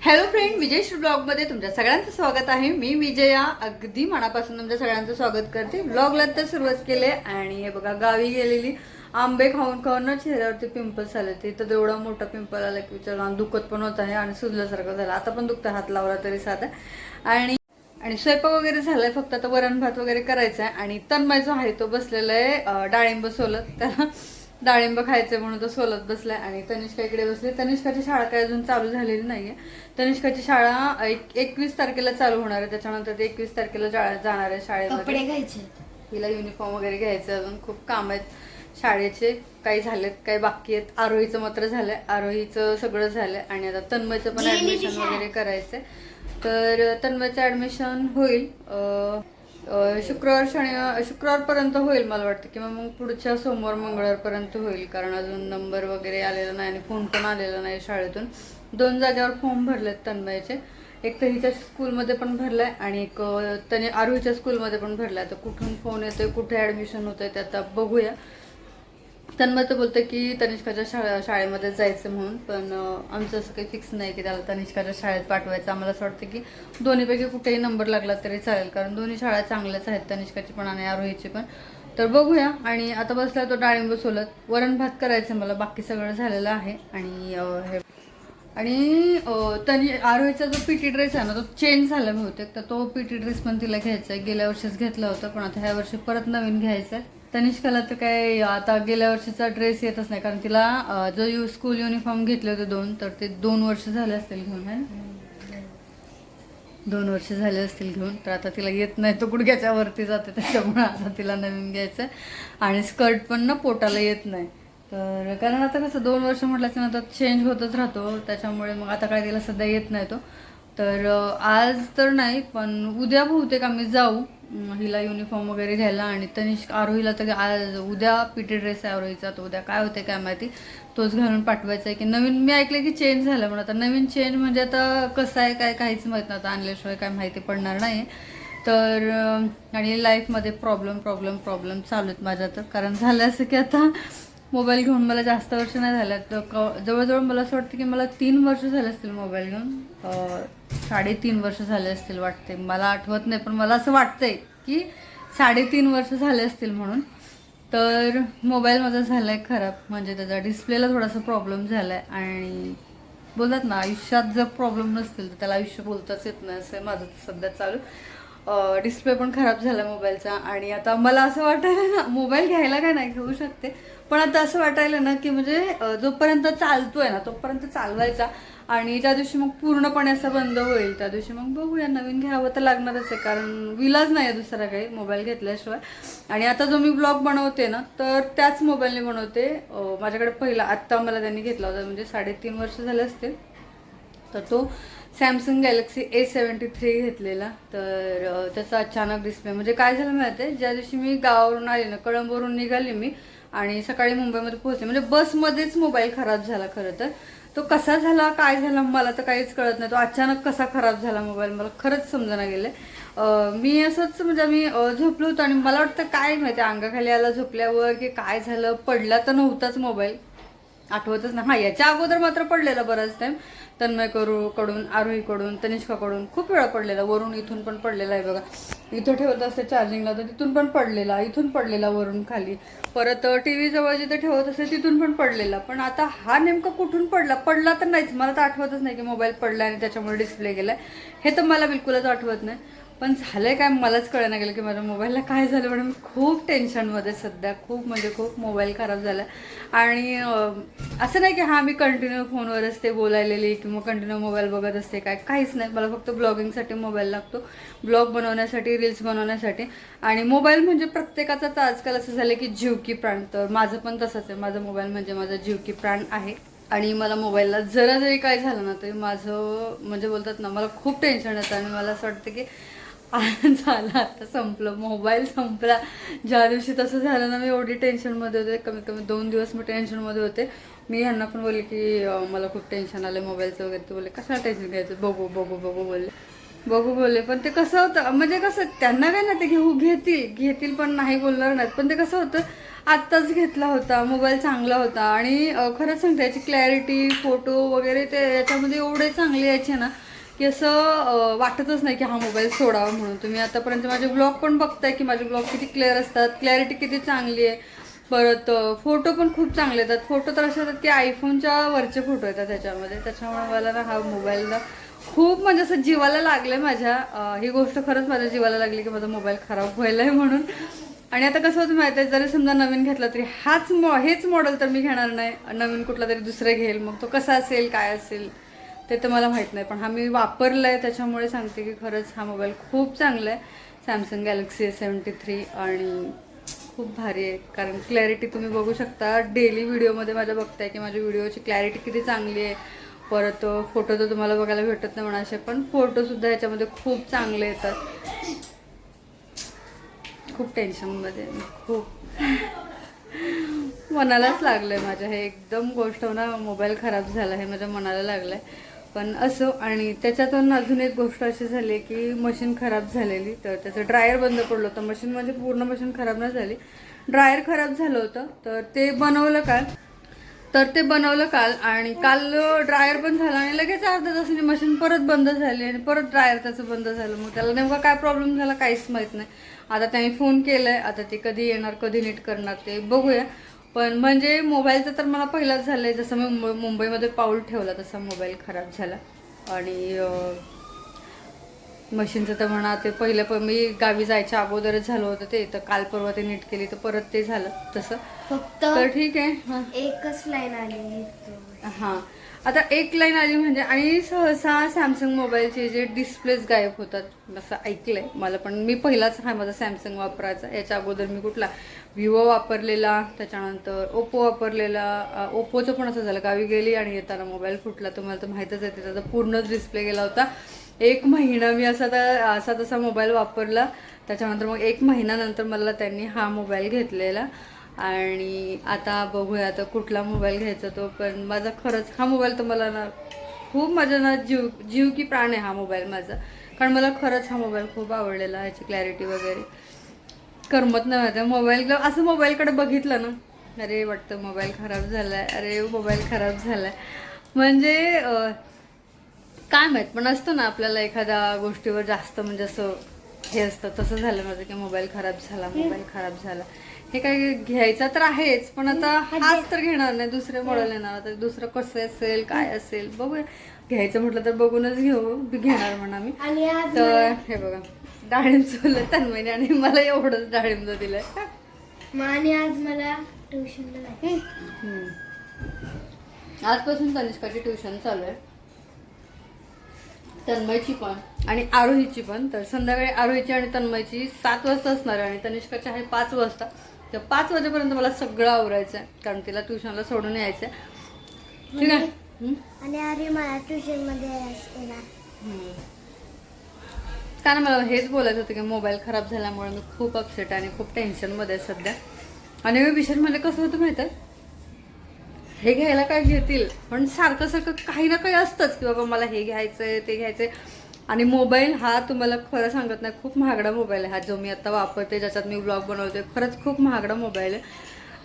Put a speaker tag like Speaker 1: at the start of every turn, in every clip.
Speaker 1: Hello friend विजयश्री ब्लॉगमध्ये तुमच्या सगळ्यांचं स्वागत आहे. मी विजया अगदी मनापासून तुमच्या सगळ्यांचं स्वागत करते. ब्लॉगला तर सुरुवात केली आणि हे बघा गावी गेलेली आंबे खाऊन खाऊन ना चेहऱ्यावरती पिंपल्स आले ते तर एवढा मोठा पिंपल आला की विचार आणि दुखत पण होत आहे आणि सुजल्यासारखं झालं. आता पण दुखतं हात लावला तरी साधा. आणि आणि स्वयंपाक वगैरे झालाय फक्त आता वरण भात वगैरे करायचा आहे आणि तन्मय जो आहे तो बसलेला आहे डाळिंब सोलत. त्याला डाळिंब खायचे म्हणून तो सोलत बसलाय आणि तनिष्का इकडे बसले. तनिष्काची शाळा काय अजून चालू झालेली नाहीये. तनिष्काची शाळा एक एकवीस तारखेला चालू होणार आहे. त्याच्यानंतर ते एकवीस तारखेला जाणार आहे शाळेमध्ये.
Speaker 2: कपडे घ्यायचे.
Speaker 1: हिला युनिफॉर्म वगैरे घ्यायचं. अजून खूप काम आहेत. शाळेचे काही झालेत काही बाकी आहेत. आरोहीचं मात्र झालंय. आरोहीचं सगळं झालंय. आणि आता तन्मयचं पण ऍडमिशन. वगैरे करायचंय. तर तन्मयचं ऍडमिशन होईल. शुक्रवार शनिवार शुक्रवारपर्यंत होईल मला वाटतं किंवा मग पुढच्या सोमवार मंगळवारपर्यंत होईल कारण अजून नंबर वगैरे आलेला नाही आणि फोन पण आलेला नाही शाळेतून. दोन जागेवर फॉर्म भरलेत तन्मयचे. एक तर हिच्या स्कूलमध्ये पण भरलाय आणि एक त्याने आरोहीच्या स्कूलमध्ये पण भरलाय. तर कुठून फोन येतोय कुठे ऍडमिशन होतंय ते आता बघूया. तन्मय तर बोलतं की तनिष्काच्या शाळा शाळेमध्ये जायचं म्हणून पण आमचं असं काही फिक्स नाही की त्याला तनिष्काच्या शाळेत पाठवायचं. आम्हाला असं वाटतं की दोन्हीपैकी कुठेही नंबर लागला तरी चालेल कारण दोन्ही शाळा चांगल्याच आहेत तनिष्काची पण आणि आरोहीची पण. तर बघूया. आणि आता बसला तो डाळिंब सोलत. वरण भात करायचं मला. बाकी सगळं झालेलं आहे. आणि हे आणि तनी आरोहीचा जो पी टी ड्रेस आहे ना तो चेंज झाला बहुतेक. तर तो पी टी ड्रेस पण तिला घ्यायचा आहे गेल्या वर्षीच घेतला होता पण आता ह्या वर्षी परत नवीन घ्यायचा आहे तनिष्काला तर काय आता गेल्या वर्षीचा ड्रेस येतच नाही. कारण तिला जो यू स्कूल युनिफॉर्म घेतले होते दोन तर ते दोन वर्ष झाले असतील घेऊन है दोन वर्ष झाले असतील घेऊन. तर आता तिला येत नाही तो गुडघ्याच्या वरती जाते. त्याच्यामुळे आता तिला नवीन घ्यायचं आहे आणि स्कर्ट पण ना पोटाला येत नाही. तर कारण आता कसं दोन वर्ष म्हटल्याच्या नंतर चेंज होतच राहतो. त्याच्यामुळे मग आता काय तिला सध्या येत नाही तो. तर आज तर नाही पण उद्या बहुतेक आम्ही जाऊ. हिला युनिफॉर्म वगैरे घ्यायला आणि तनिष्क आरोहीला तर आज उद्या पीटी ड्रेस आहे आरोहीचा तो उद्या काय होते काय माहिती. तोच घालून पाठवायचा आहे की नवीन मी ऐकलं की चेंज झालं म्हणून. आता नवीन चेंज म्हणजे आता कसं आहे काय काहीच माहीत नाही. आता आणल्याशिवाय काय माहिती पडणार नाही तर आणि लाईफमध्ये प्रॉब्लेम प्रॉब्लेम प्रॉब्लेम चालू आहेत माझ्या तर. कारण झालं असं की आता मोबाईल घेऊन मला जास्त वर्ष नाही झालं. तर क जवळजवळ मला असं वाटतं की मला तीन वर्ष झाले असतील मोबाईल घेऊन. साडेतीन वर्ष झाले असतील वाटते. मला आठवत नाही पण मला असं वाटतंय की साडेतीन वर्ष झाले असतील म्हणून. तर मोबाईल माझा झाला आहे खराब. म्हणजे त्याचा डिस्प्लेला थोडासा प्रॉब्लेम झाला आहे आणि बोलतात ना आयुष्यात जर प्रॉब्लेम नसतील तर त्याला आयुष्य बोलताच येत नाही. असं माझं सध्या चालू. डिस्प्ले पण खराब झाला मोबाईलचा आणि आता मला असं वाटायला ना मोबाईल घ्यायला काय नाही घेऊ शकते. पण आता असं वाटायलं ना की म्हणजे जोपर्यंत चालतोय ना तोपर्यंत चालवायचा. आणि ज्या दिवशी मग पूर्णपणे असं बंद होईल त्या दिवशी मग बघूया नवीन घ्यावं तर लागणारच आहे कारण विलाज नाही आहे दुसरा काही मोबाईल घेतल्याशिवाय. आणि आता जो मी ब्लॉग बनवते ना तर त्याच मोबाईलने बनवते. माझ्याकडे पहिला आत्ता मला त्यांनी घेतला होता म्हणजे साडेतीन वर्ष झाले असतील. तर तो Samsung Galaxy A seventy three घेतलेला. तर त्याचा अचानक डिस्प्ले म्हणजे काय झालं माहिती आहे ज्या दिवशी मी गावावरून आले ना कळंबवरून निघाली मी आणि सकाळी मुंबईमध्ये पोहोचले. म्हणजे बसमध्येच मोबाईल खराब झाला खरं तर. तो कसा झाला काय झाला मला तर काहीच कळत नाही. तो अचानक कसा खराब झाला मोबाईल मला खरंच समजना गेलं मी असंच म्हणजे मी झोपलो होतो आणि मला वाटतं काय माहिती अंगाखाली आला झोपल्यावर की काय झालं पडला तर नव्हताच मोबाईल आठवतच ना. हा याच्या अगोदर मात्र पडलेला बराच टाइम तन्मय करू कडून आरोहीकडून तनिष्काकडून खूप वेळा पडलेला वरून इथून पण पडलेला आहे बघा. इथं ठेवत असते चार्जिंगला तर तिथून पण पडलेला इथून पडलेला वरून खाली. परत टी व्ही जवळ जिथे ठेवत असते तिथून पण पडलेला. पण आता हा नेमका कुठून पडला? पडला तर नाहीच. मला तर आठवतच नाही की मोबाईल पडला आणि त्याच्यामुळे डिस्प्ले गेलाय. हे तर मला बिलकुलच आठवत नाही. पण झालंय काय मलाच कळायला गेलं की माझ्या मोबाईलला काय झालं म्हणून मी खूप टेन्शनमध्ये सध्या खूप म्हणजे खूप मोबाईल खराब झाला. आणि असं नाही की हा मी कंटिन्यू फोनवर असते बोलायलेली किंवा कंटिन्यू मोबाईल बघत असते काय काहीच नाही. मला फक्त ब्लॉगिंगसाठी मोबाईल लागतो. ब्लॉग बनवण्यासाठी रील्स बनवण्यासाठी. आणि मोबाईल म्हणजे प्रत्येकाचाच आजकाल असं झालं की जीव की प्राण. तर माझं पण तसंच आहे. माझा मोबाईल म्हणजे माझा जीव की प्राण आहे. आणि मला मोबाईलला जरा जरी काय झालं ना तरी माझं म्हणजे बोलतात ना मला खूप टेन्शन येतं. आणि मला असं वाटतं की झालं आता संपलं मोबाईल संपला. ज्या दिवशी तसं झालं ना मी एवढी टेन्शनमध्ये होते कमीत कमी दोन दिवस मी टेन्शनमध्ये होते. मी ह्यांना पण बोलले की मला खूप टेन्शन आलं मोबाईलचं वगैरे. ते बोलले कसं टेन्शन घ्यायचं? बघू बघू बघू बोलले. बघू बोलले. पण ते कसं होतं म्हणजे कसं त्यांना काय ना ते घेऊ घेतील घेतील पण नाही बोलणार नाहीत. पण ते कसं होतं आत्ताच घेतला होता मोबाईल चांगला होता. आणि खरंच सांगते याची क्लॅरिटी फोटो वगैरे ते याच्यामध्ये एवढे चांगले यायचे ना की असं वाटतच नाही की हा मोबाईल सोडावा म्हणून. तुम्ही आतापर्यंत माझे ब्लॉग पण बघताय की माझे ब्लॉग किती क्लिअर असतात क्लॅरिटी किती चांगली आहे. परत फोटो पण खूप चांगले येतात. फोटो तर असे येतात की आयफोनच्या वरचे फोटो येतात त्याच्यामध्ये. त्याच्यामुळे मला ना हा मोबाईलला खूप म्हणजे असं जीवाला लागलं आहे माझ्या ही गोष्ट खरंच माझ्या जीवाला लागली की माझा मोबाईल खराब व्हायला आहे म्हणून. आणि आता कसं होतं माहिती आहे जरी समजा नवीन घेतला तरी हाच मॉ हेच मॉडेल तर मी घेणार नाही. नवीन कुठला तरी दुसरं घेईल. मग तो कसा असेल काय असेल? ते तर मला माहीत नाही पण हा मी वापरला आहे त्याच्यामुळे सांगते की खरंच हा मोबाईल खूप चांगला आहे Samsung Galaxy S seventy three आणि खूप भारी आहे कारण क्लॅरिटी तुम्ही बघू शकता. डेली व्हिडिओमध्ये माझ्या बघताय की माझ्या व्हिडिओची क्लॅरिटी किती चांगली आहे. परत फोटो तर तुम्हाला बघायला भेटत नाही म्हणाशे पण फोटोसुद्धा याच्यामध्ये खूप चांगले येतात. खूप टेन्शनमध्ये खूप. मनालाच लागलं आहे माझ्या. हे एकदम गोष्ट हो ना मोबाईल खराब झाला हे माझ्या मनाला लागलं आहे पण असो आणि त्याच्यातून अजून एक गोष्ट अशी झाली की मशीन खराब झालेली तर त्याचं ड्रायर बंद पडलं होतं. मशीन म्हणजे पूर्ण मशीन खराब नाही झाली. ड्रायर खराब झालं होतं तर ते बनवलं काल. तर ते बनवलं काल आणि काल ड्रायर पण झालं आणि लगेच अर्धा तासाने मशीन परत बंद झाली आणि परत ड्रायर त्याचं बंद झालं. मग त्याला नेमका काय प्रॉब्लेम झाला काहीच माहीत नाही. आता त्यांनी फोन केलाय आता ते कधी येणार कधी नीट करणार ते बघूया. पण म्हणजे मोबाईलचं तर मला पहिलाच झालंय जसं मी मुंबई मुंबईमध्ये पाऊल ठेवला तसा मोबाईल खराब झाला. आणि मशीनचं तर म्हणा ते पहिलं पण मी गावी जायच्या अगोदरच झालं होतं ते तर काल परवा ते नीट केली तर परत ते झालं तसं.
Speaker 2: फक्त
Speaker 1: तर ठीक आहे. हां
Speaker 2: एकच लाईन आलेली तो.
Speaker 1: हां. आता एक लाईन आली म्हणजे आणि सहसा सॅमसंग मोबाईलचे जे डिस्प्लेच गायब होतात असं ऐकलंय मला पण मी पहिलाच हा माझा सॅमसंग वापरायचा याच्या अगोदर मी कुठला विवो वापरलेला त्याच्यानंतर ओप्पो वापरलेला ओप्पोचं पण असं झालं गावी गेली आणि येताना मोबाईल फुटला तुम्हाला तर माहीतच आहे त्याचा पूर्णच डिस्प्ले गेला होता. एक महिना मी असा तर असा तसा मोबाईल वापरला त्याच्यानंतर मग एक महिन्यानंतर मला त्यांनी हा मोबाईल घेतलेला. आणि आता बघूया आता कुठला मोबाईल घ्यायचा तो पण माझा खरंच हा मोबाईल तर मला ना खूप माझा ना जीव जीव की प्राण आहे हा मोबाईल माझा. कारण मला खरंच हा मोबाईल खूप आवडलेला ह्याची क्लॅरिटी वगैरे. करमत नाही माझ्या. मोबाईल असं मोबाईलकडे बघितलं ना. अरे वाटतं मोबाईल खराब झालाय. अरे मोबाईल खराब झालाय. म्हणजे काय माहीत पण असतं ना आपल्याला एखाद्या गोष्टीवर जास्त म्हणजे असं हे असतं. तसं झालं माझं की मोबाईल खराब झाला मोबाईल खराब झाला. हे काय घ्यायचा तर आहेच पण आता हाच तर घेणार नाही. दुसरे मॉडेल येणार. आता दुसरं कसं असेल काय असेल बघूया. घ्यायचं म्हटलं तर बघूनच घेऊ घेणार म्हणा मी. तर हे बघा. डाळिंब चोलं तन्मयने आणि मला एवढंच डाळिंब
Speaker 2: मग आणि आज मला ट्युशनला जायचं.
Speaker 1: हम्म. आजपासून तनिष्काची ट्युशन चालू आहे. तन्मयची पण. आणि आरोहीची पण. तर संध्याकाळी आरोहीची आणि तन्मयची सात वाजता असणार आहे आणि तनिष्काची आहे पाच वाजता. तर पाच वाजेपर्यंत मला सगळं आवरायचं आहे कारण तिला ट्युशनला सोडून यायचं आहे ठीक आहे. हम्म?
Speaker 2: आणि अरे मला ट्युशनमध्ये येणार
Speaker 1: हम्म. कारण मला हेच बोलायचं होतं की मोबाईल खराब झाल्यामुळे मी खूप अपसेट आहे आणि खूप टेन्शनमध्ये आहे सध्या. आणि मी म्हणजे कसं होतं माहिती आहे? हे घ्यायला काय घेतील? पण सारखं सारखं काही ना काही असतंच की बाबा मला हे घ्यायचंय ते घ्यायचंय. आणि मोबाईल हा तुम्हाला खरं सांगत नाही खूप महागडा मोबाईल आहे हा जो मी आत्ता वापरते ज्याच्यात मी ब्लॉग बनवते. खरंच खूप महागडा मोबाईल आहे.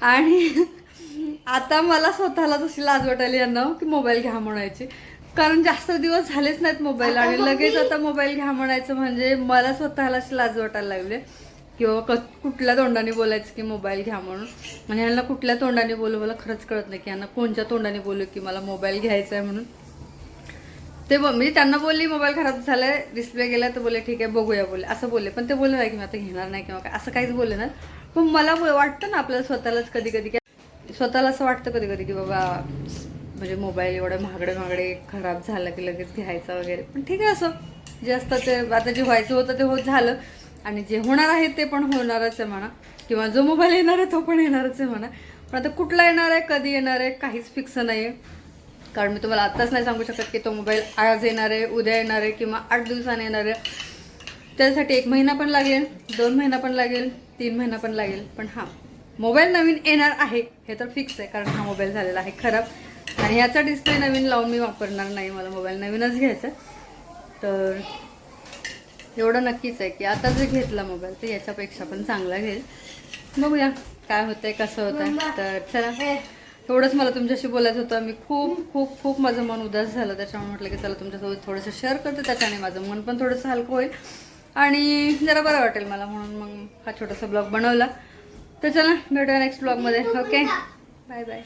Speaker 1: आणि आता मला स्वतःला जशी लाज वाटायला यांना हो, की मोबाईल घ्या म्हणायची. कारण जास्त दिवस झालेच नाहीत मोबाईल आणि लगेच आता मोबाईल घ्या म्हणायचं म्हणजे मला स्वतःला अशी लाज वाटायला लागली. किंवा क कुठल्या तोंडाने बोलायचं की मोबाईल घ्या म्हणून? आणि यांना कुठल्या तोंडाने बोलू मला खरंच कळत नाही की यांना कोणत्या तोंडाने बोलू की मला मोबाईल घ्यायचा आहे म्हणून. ते म्हणजे त्यांना बोलली मोबाईल खराब झालाय डिस्प्ले गेला तर बोलले ठीक आहे बघूया बोलले. असं बोलले. पण ते बोलले नाही की मी आता घेणार नाही किंवा काय. असं काहीच बोलले ना पण मला वाटतं ना आपल्याला स्वतःलाच कधी कधी स्वतःला असं वाटतं कधी कधी की बाबा म्हणजे मोबाईल एवढं महागडे महागडे खराब झालं की लगेच घ्यायचा वगैरे. पण ठीक आहे असं. जे असतं ते आता जे व्हायचं होतं ते होत झालं. आणि जे होणार आहे ते पण होणारच आहे म्हणा. किंवा जो मोबाईल येणार आहे तो पण येणारच आहे म्हणा. पण आता कुठला येणार आहे कधी येणार आहे काहीच फिक्स नाही आहे कारण मी तुम्हाला आत्ताच नाही सांगू शकत की तो मोबाईल आज येणार आहे उद्या येणार आहे किंवा आठ दिवसाने येणार आहे. त्यासाठी एक महिना पण लागेल दोन महिना पण लागेल तीन महिना पण लागेल. पण हां मोबाईल नवीन येणार आहे हे तर फिक्स आहे. कारण हा मोबाईल झालेला आहे खराब. आणि याचा डिस्प्ले नवीन लावून मी वापरणार नाही मला मोबाईल नवीनच घ्यायचा तर एवढं नक्कीच आहे की आता जर घेतला मोबाईल तर याच्यापेक्षा पण चांगला घेईल. बघूया काय होतंय कसं होतं तर चला. थोडंच मला तुमच्याशी बोलायचं होतं. मी खूप खूप खूप माझं मन उदास झालं. त्याच्यामुळे म्हटलं की चला तुमच्यासोबत थोडंसं शेअर करते. त्याच्याने माझं मन पण थोडंसं हलकं होईल. आणि जरा बरं वाटेल मला म्हणून मग हा छोटासा ब्लॉग बनवला. तर चला भेटूया नेक्स्ट ब्लॉगमध्ये ओके बाय बाय